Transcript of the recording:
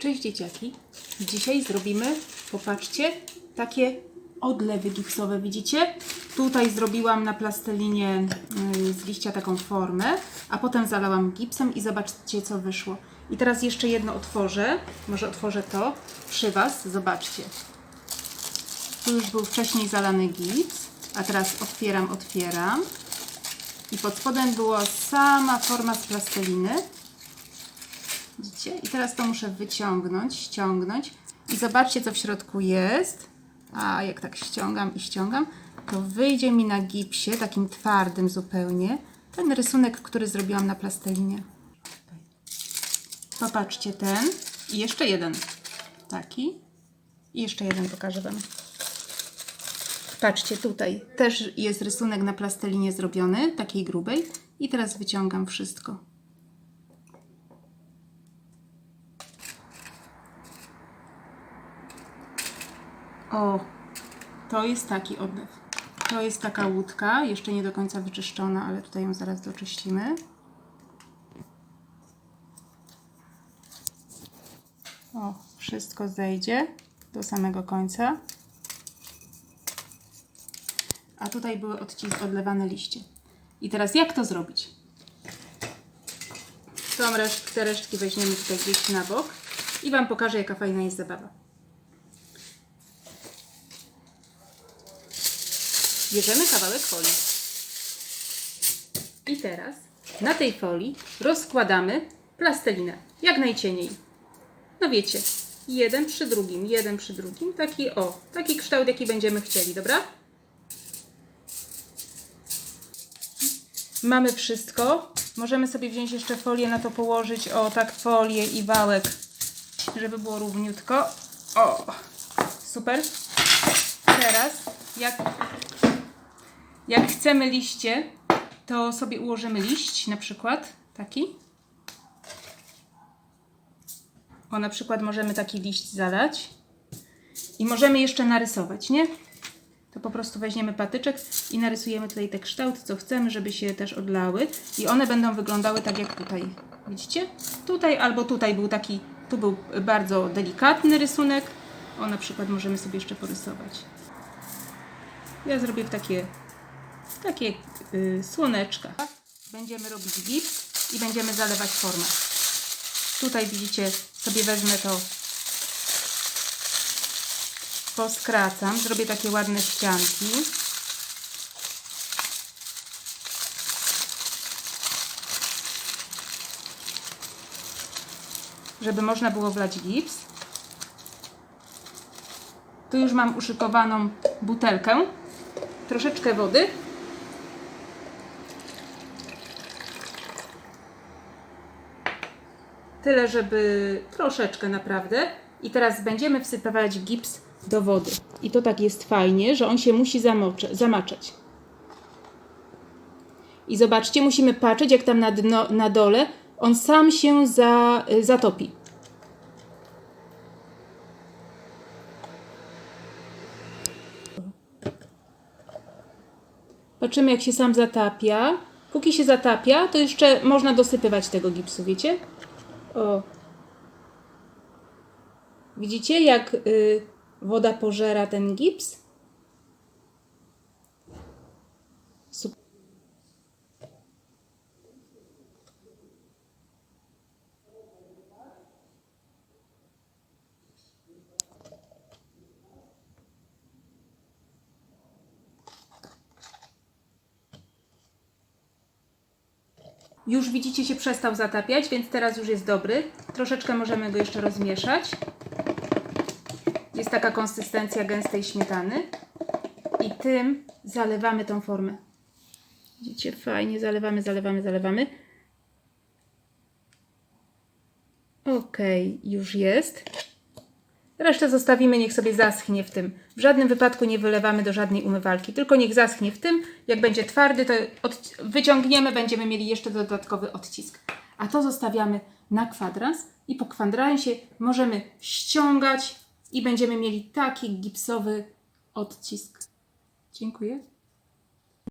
Cześć dzieciaki. Dzisiaj zrobimy, popatrzcie, takie odlewy gipsowe, widzicie? Tutaj zrobiłam na plastelinię y, z liścia taką formę, a potem zalałam gipsem i zobaczcie co wyszło. I teraz jeszcze jedno otworzę, może otworzę to przy Was, zobaczcie. Tu już był wcześniej zalany gips, a teraz otwieram, otwieram. I pod spodem była sama forma z plasteliny. Widzicie? I teraz to muszę wyciągnąć, ściągnąć. I zobaczcie, co w środku jest. A jak tak ściągam i ściągam, to wyjdzie mi na gipsie, takim twardym zupełnie, ten rysunek, który zrobiłam na plastelinie. Popatrzcie, ten i jeszcze jeden. Taki. I jeszcze jeden pokażę Wam. Patrzcie, tutaj też jest rysunek na plastelinie zrobiony, takiej grubej. I teraz wyciągam wszystko. O, to jest taki odlew. To jest taka łódka, jeszcze nie do końca wyczyszczona, ale tutaj ją zaraz doczyścimy. O, wszystko zejdzie do samego końca. A tutaj były odcisk, odlewane liście. I teraz jak to zrobić? Tą reszt, te resztki weźmiemy tutaj gdzieś na bok i Wam pokażę, jaka fajna jest zabawa. Bierzemy kawałek folii. I teraz na tej folii rozkładamy plastelinę, jak najcieniej. No wiecie, jeden przy drugim, jeden przy drugim, taki o, taki kształt, jaki będziemy chcieli, dobra? Mamy wszystko. Możemy sobie wziąć jeszcze folię na to położyć, o tak folię i wałek, żeby było równiutko. O, super. Teraz, jak jak chcemy liście, to sobie ułożymy liść, na przykład taki. O, na przykład możemy taki liść zalać. I możemy jeszcze narysować, nie? To po prostu weźmiemy patyczek i narysujemy tutaj te kształty, co chcemy, żeby się też odlały. I one będą wyglądały tak jak tutaj. Widzicie? Tutaj albo tutaj był taki, tu był bardzo delikatny rysunek. O, na przykład możemy sobie jeszcze porysować. Ja zrobię takie takie y, słoneczka. Będziemy robić gips i będziemy zalewać formę. Tutaj widzicie, sobie wezmę to, poskracam, zrobię takie ładne ścianki. Żeby można było wlać gips. Tu już mam uszykowaną butelkę, troszeczkę wody. Tyle, żeby troszeczkę naprawdę. I teraz będziemy wsypywać gips do wody. I to tak jest fajnie, że on się musi zamocze, zamaczać. I zobaczcie, musimy patrzeć, jak tam na, dno, na dole on sam się za, zatopi. Patrzymy, jak się sam zatapia. Póki się zatapia, to jeszcze można dosypywać tego gipsu, wiecie? O. Widzicie, jak y, woda pożera ten gips? Super. Już widzicie, się przestał zatapiać, więc teraz już jest dobry. Troszeczkę możemy go jeszcze rozmieszać. Jest taka konsystencja gęstej śmietany. I tym zalewamy tą formę. Widzicie, fajnie zalewamy, zalewamy, zalewamy. Ok, już jest. Resztę zostawimy, niech sobie zaschnie w tym. W żadnym wypadku nie wylewamy do żadnej umywalki, tylko niech zaschnie w tym. Jak będzie twardy, to wyciągniemy, będziemy mieli jeszcze dodatkowy odcisk. A to zostawiamy na kwadrans i po kwadransie możemy ściągać i będziemy mieli taki gipsowy odcisk. Dziękuję.